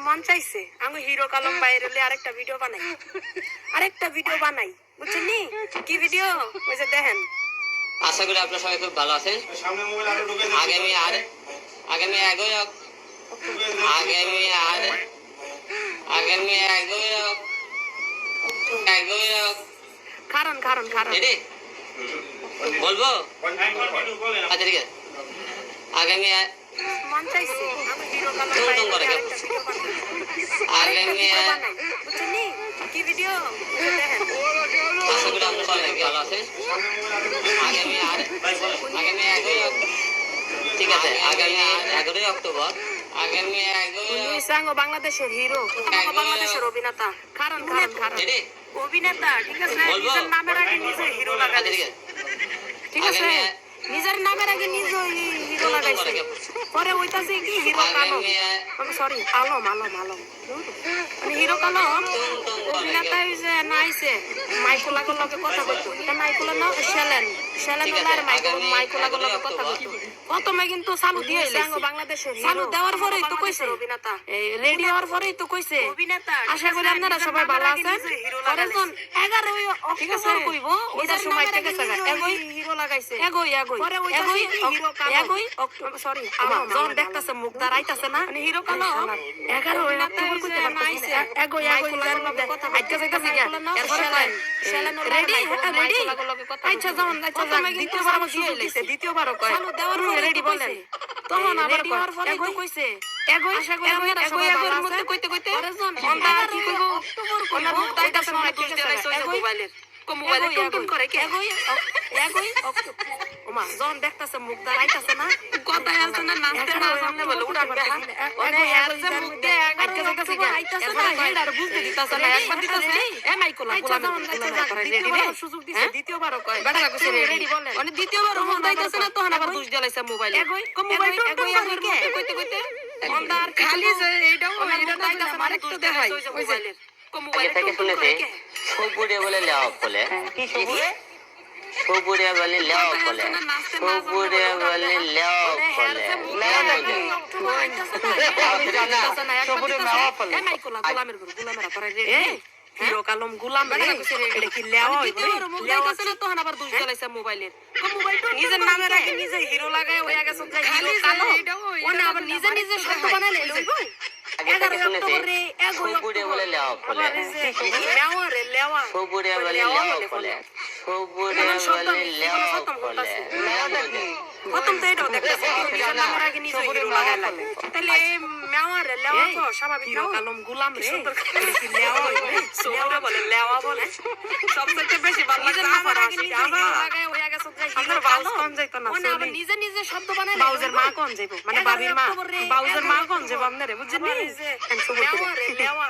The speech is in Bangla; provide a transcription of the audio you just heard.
মন চাইছে? আমি হিরো কালম বাইরে আরেকটা ভিডিও বানাই। আরেকটা ভিডিও বানাই বুঝছেন কি ভিডিও ওই যে দেখেন। আশা করি আপনারা সবাই খুব ভালো আছেন। আগামী আর আগামী অক- আগামী আর আগামী এগারোই অক- কারণ কারণ কারণ বলব? আচ্ছা ঠিক আছে। আগামী মন চাইছে আমি ভিডিও বানাই। আগামী বুঝছেন? কি ভিডিও? দেখেন ভালো আছেন ঠিক আছে এগারোই অক্টোবর। আগামী এগারোই বাংলাদেশের হিরো বাংলাদেশের অভিনেতা। কারণ কারণ কারণ অভিনেতা ঠিক আছে? নিজের নামের আগে নিজে হিরো আচ্ছা ঠিক আছে? নিজের নামের আগে নিজে হিরো টুং টুং লাগাইছে। পরে ওইটাছে কি হিরো কালো। আগামী এ- সরি আলম আলম আলম। মানে হিরো কালো। অভিনেতা হইছে নাইছে মাইকুলাগোর লগে কথা কইতো। এটা মাইকুলা না শেলেন। শেলেন ঠিক ওলার মাইকুল মাইকুলাগোর লগে কথা। কইতো। প্রথমে কিন্তু চালু দিয়ে আঙ্গ বাংলাদেশের চালু দেওয়ার পরেই তো কইছে। অভিনেতা। এই রেডি হওয়ার পরেই তো কইছে। অভিনেতা। আশা করি আপনারা সবাই ভালো আছেন। পরেরজন 11 ঠিক আছে কইব ওইটার সময় থেকে আছে এগোই। হিরো লাগাইছে। এগোই এগোই। পরে এগোই হিরো এগোই সরি আমার যখন দেখতাছে মুখ দাঁড়াইতাছে না। মানে হিরো কালো। 11 অক্টোবর কইতে পারতাছে এগোই এগোই আজকে যাইতাছে গিয়া এরপরে শেলেন রেডি রেডি আচ্ছা যখন আচ্ছা যাক দ্বিতীয়বার আমার সুযোগ দিছে দ্বিতীয়বারও কয়? রেডি বলেন। তখন আবার রেডি হওয়ার কইছে। এগোই সবাই ভালো আছেন কইতে কইতে? অন্ধা কি কইবো অক্টোবর কইবো। মুখ দাইতাছে মাইক দিতে লাইছে মোবাইলের। মোবাইলে টুন টুন করে কি? এগোই এগোই ওমা যখন দেখতাছে মুখ দাঁড়াইতাছে না। কথা আছে না নাচতে না সামনে বলে উড়ান বেহান ওনে এর মুখ দে আজকে যাইতাছে কি আইতাছে না হেডার বুঝতে দিতাছে না একবার দিতাছে। এ মাইকোলা গোলাম রেডি রে সুযোগ দিছে দ্বিতীয়বারও কয়? বেটা কইছে রেডি বলেন। মানে দ্বিতীয়বার মুখ দাইতাছে না তখন আবার দুষ জ্বালাইছে মোবাইলে। এগোই কো মোবাইল এগোই এগোই কইতে কইতে অন্দার খালি যে এইটাও এইটা দাইতাছে একটু দেখাই মোবাইলের। কো আগে মোবাইলে শুনেছি সবুরিয়া বলে লেওয়া বলে। সবুরিয়া বলে লেওয়া বলে। সবুরিয়া বলে লেওয়া বলে। হিরো কালম গুলাম রে। এটা কি লেওয়া লেওয়া আছে না? তখন আবার দুষ জ্বালাইছে মোবাইলের। নিজের আগে নিজে হিরো লাগায় গেছে কালো। আবার নিজে নিজে শব্দ বানাইলে লইব আগে থেকে শুনেছি সবুরিয়া বলে লেওয়া সবুরিয়া বলে। লেওয়া সবুরিয়া বলে লেওয়া বলে প্রথম তো এটাও দেখতেছি নিজের নামের আগে নিজে হিরো লাগাইলাম তাহলে মেওয়া লেওয়া তো স্বাভাবিক হিরো কালম গুলাম রে। লেওয়া হইবে বলে। লেওয়া বলে। সবথেকে বেশি ভালো লাগে আমার আগে নিজে হিরো লাগায় হইয়া গেছে যে বাউজ কোন যাইতো না ওনা আবার নিজে নিজে শব্দ বানাই বাউজের মা কোন যাইবো। মানে বাবির মা। বাউজের মা কোন যাইবো আপনারে বুঝছেন? নি লেওয়া রে লেওয়া।